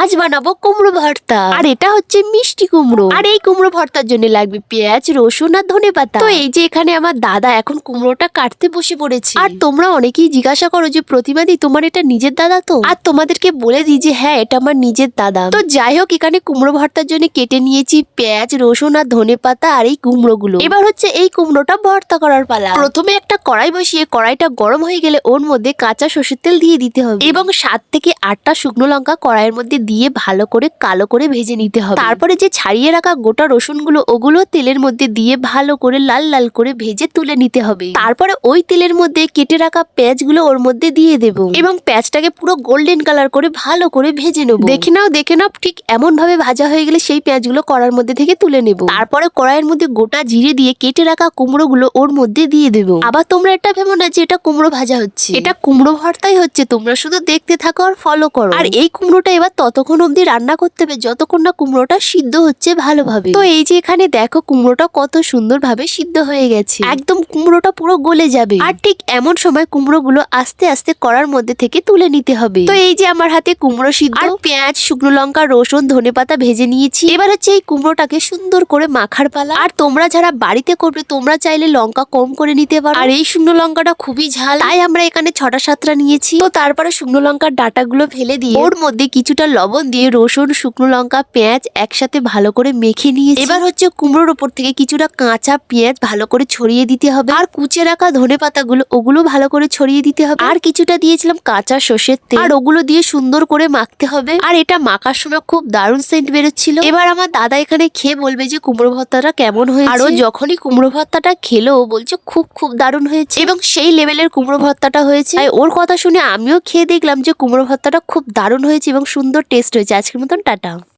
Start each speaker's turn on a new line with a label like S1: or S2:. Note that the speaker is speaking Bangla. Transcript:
S1: আজ বানাবো কুমড়ো ভর্তা। আর এটা হচ্ছে মিষ্টি কুমড়ো। আর এই কুমড়ো ভর্তার জন্য লাগবে পেঁয়াজ, রসুন আর ধনে পাতা। তো এই যে এখানে আমার দাদা এখন কুমড়োটা কাটতে বসে পড়েছে। আর তোমরা অনেকেই জিজ্ঞাসা করো যে প্রতিমাদি তোমার এটা নিজের দাদা তো? আর তোমাদেরকে বলে দিই যে হ্যাঁ এটা আমার নিজের দাদা। তো যাই হোক, এখানে কুমড়ো ভর্তার জন্য কেটে নিয়েছি পেঁয়াজ, রসুন আর ধনে পাতা আর এই কুমড়ো গুলো এবার হচ্ছে এই কুমড়োটা ভর্তা করার পালা। প্রথমে একটা কড়াই বসিয়ে কড়াইটা গরম হয়ে গেলে ওর মধ্যে কাঁচা সর্ষের তেল দিয়ে দিতে হবে। এবং সাত থেকে আটটা শুকনো লঙ্কা কড়াইয়ের মধ্যে দিয়ে ভালো করে কালো করে ভেজে নিতে হবে। তারপরে যে ছাড়িয়ে রাখা গোটা রসুনগুলো, ওগুলো তেলের মধ্যে দিয়ে ভালো করে লাল লাল করে ভেজে তুলে নিতে হবে। তারপরে ওই তেলের মধ্যে কেটে রাখা পেঁয়াজগুলো ওর মধ্যে দিয়ে দেব এবং পেঁয়াজটাকে পুরো গোল্ডেন কালার করে ভালো করে ভেজে নেব। দেখে নাও দেখে নাও, ঠিক এমন ভাবে ভাজা হয়ে গেলে সেই পেঁয়াজগুলো কড়ার মধ্যে থেকে তুলে নেব। তারপরে কড়াইয়ের মধ্যে গোটা জিরে দিয়ে কেটে রাখা কুমড়ো গুলো ওর মধ্যে দিয়ে দেব। আবার তোমরা এটা ভেবো না যে এটা কুমড়ো ভাজা হচ্ছে। এটা কুমড়ো ভর্তাই হচ্ছে। তোমরা শুধু দেখতে থাকো আর ফলো করো। আর এই কুমড়োটা এবার ততক্ষণ অবধি রান্না করতে হবে, যতক্ষণ না কুমড়োটা সিদ্ধ হচ্ছে ভালোভাবে। তো এই যে এখানে দেখো কুমড়োটা কত সুন্দরভাবে সিদ্ধ হয়ে গেছে। একদম কুমড়োটা পুরো গলে যাবে। আর ঠিক এমন সময় কুমড়োগুলো আস্তে আস্তে কড়ার মধ্যে থেকে তুলে নিতে হবে। তো এই যে আমার হাতে কুমড়ো সিদ্ধ, আর পেঁয়াজ, শুকনো লঙ্কা, রসুন ধনেপাতা ভেজে নিয়েছি। এবার হচ্ছে এই কুমড়োটাকে সুন্দর করে মাখার পালা। আর তোমরা যারা বাড়িতে করবে, তোমরা চাইলে লঙ্কা কম করে নিতে পারো। আর এই শুকনো লঙ্কাটা খুবই ঝাল। তাই আমরা এখানে ছটা সাতটা নিয়েছি। তো তারপরে শুকনো লঙ্কার ডাটাগুলো ফেলে দিয়ে, ওর মধ্যে কিছুটা লবণ দিয়ে রসুন শুকনো লঙ্কা পেঁয়াজ একসাথে ভালো করে মেখে নিয়ে এবার হচ্ছে কুমড়োর ওপর থেকে কিছুটা কাঁচা পেঁয়াজ ভালো করে ছড়িয়ে দিতে হবে। আর কুচে রাখা ধনে পাতাগুলো ওগুলো ভালো করে ছড়িয়ে দিতে হবে। আর কিছুটা দিয়েছিলাম কাঁচা সর্ষের তেল। আর ওগুলো দিয়ে সুন্দর করে মাখতে হবে। আর এটা মাখার সময় খুব দারুণ সেন্ট বেরোচ্ছিল। এবার আমার দাদা এখানে খেয়ে বলবে যে কুমড়ো ভর্তাটা কেমন হয়েছে। আর যখনই কুমড়ো ভর্তাটা খেলো ও বলছে খুব খুব দারুণ হয়েছে। এবং সেই লেভেলের কুমড়ো ভর্তাটা হয়েছে। ওর কথা শুনে আমিও খেয়ে দেখলাম যে কুমড়ো ভর্তাটা খুব দারুণ হয়েছে এবং সুন্দর টেস্ট হয়েছে আজকের মতন টাটা।